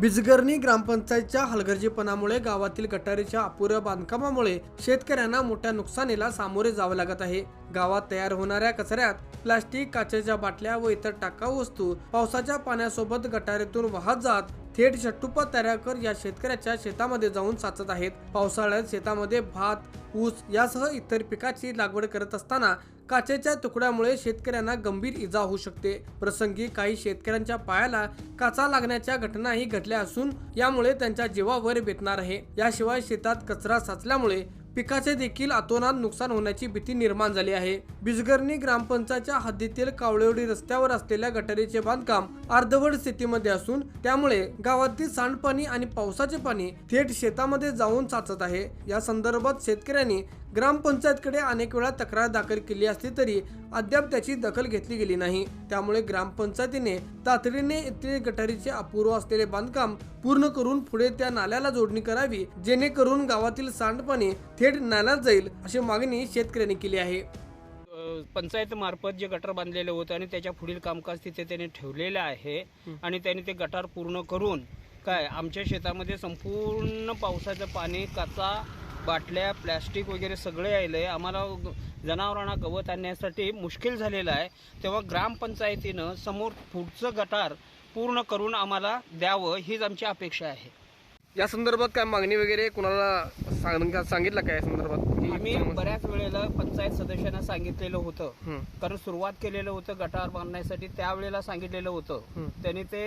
बिजगर्णी ग्रामपंचायतच्या हलगर्जीपणामुळे गावातील गटारीच्या अपुऱ्या बांधकामामुळे शेतकऱ्यांना मोठ्या नुकसानीला सामोरे जावं लागत आहे. गावात तयार होणाऱ्या कचऱ्यात प्लास्टिक काचेच्या बाटल्या व इतर टाकाऊ वस्तू पावसाच्या पाण्यासोबत गटारीतून वाहत जात थेट शट्टुप तयारकर या शेतकऱ्याच्या शेतामध्ये जाऊन साचत आहेत. पावसाळ्यात शेतामध्ये भात ऊस यासह इतर पिकाची लागवड करत असताना काचेच्या तुकड्यामुळे शेतकऱ्यांना गंभीर इजा होऊ शकते. प्रसंगी काही शेतकऱ्यांच्या पायाला काचा लागण्याच्या घटनाही घडल्या असून यामुळे त्यांच्या जीवावर बेतणार आहे. याशिवाय शेतात कचरा साचल्यामुळे पिकाचे देखील अतोनात नुकसान होण्याची भीती निर्माण झाली आहे. बिजगरणी ग्रामपंचायतच्या हद्दीतील कावळेवडी रस्त्यावर असलेल्या गटारीचे बांधकाम अर्धवट स्थितीमध्ये असून त्यामुळे गावातील सांडपाणी आणि पावसाचे पाणी थेट शेतामध्ये जाऊन साचत आहे. या संदर्भात शेतकऱ्यांनी ग्रामपंचायतकडे अनेक वेळा तक्रार दाखल केली असली तरी अद्याप त्याची दखल घेतली गेली नाही. त्यामुळे ग्रामपंचायतीने तातडीने येथील गटारीचे अपूर्व असलेले बांधकाम पूर्ण करून पुढे त्या नाल्याला जोडणी करावी जेणेकरून गावातील सांडपाणी थेट नाल्यात जाईल अशी मागणी शेतकऱ्यांनी केली आहे. पंचायत मार्फत जे गटर बांधलेले होते आणि त्याच्या पुढील कामकाज तिथे त्याने ठेवलेलं आहे आणि त्याने ते गटार पूर्ण करून काय आमच्या शेतामध्ये संपूर्ण पावसाचं पाणी काचा बाटल्या प्लॅस्टिक वगैरे सगळे आलेलं. आहे आम्हाला जनावरांना गवत आणण्यासाठी मुश्किल झालेलं आहे. तेव्हा ग्रामपंचायतीनं समोर पुढचं गटार पूर्ण करून आम्हाला द्यावं हीच आमची अपेक्षा आहे. या संदर्भात काय मागणी वगैरे कुणाला सांग- सांगितलं काय या संदर्भात आम्ही बऱ्याच वेळेला पंचायत सदस्यांना सांगितलेलं होतं हं. कारण सुरुवात केलेलं होतं गटार बांधण्यासाठी त्यावेळेला सांगितलेलं होतं हं. त्यांनी ते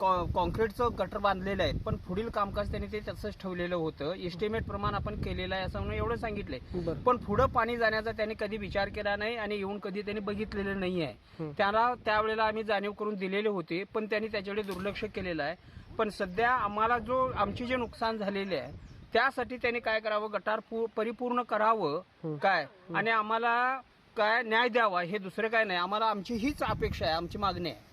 कॉ- कॉन्क्रीटचं गटर बांधलेलं आहे. पण पुढील कामकाज त्यांनी ते तसंच ठेवलेलं होतं. एस्टिमेट प्रमाण आपण केलेलं आहे असं म्हणून एवढं सांगितलंय. पण पुढं पाणी जाण्याचा त्यांनी कधी विचार केला नाही आणि येऊन कधी त्यांनी बघितलेलं नाही आहे. त्याला त्यावेळेला आम्ही जाणीव करून दिलेले होते पण त्यांनी त्याच्याकडे दुर्लक्ष केलेलं आहे. पण सध्या आम्हाला जो आमची जे नुकसान झालेले आहे त्यासाठी त्यांनी काय करावं? गटार परिपूर्ण करावं. काय? आणि आम्हाला काय न्याय द्यावा हे दुसरं काय नाही. आम्हाला आमची हीच अपेक्षा आहे आमची मागणी आहे.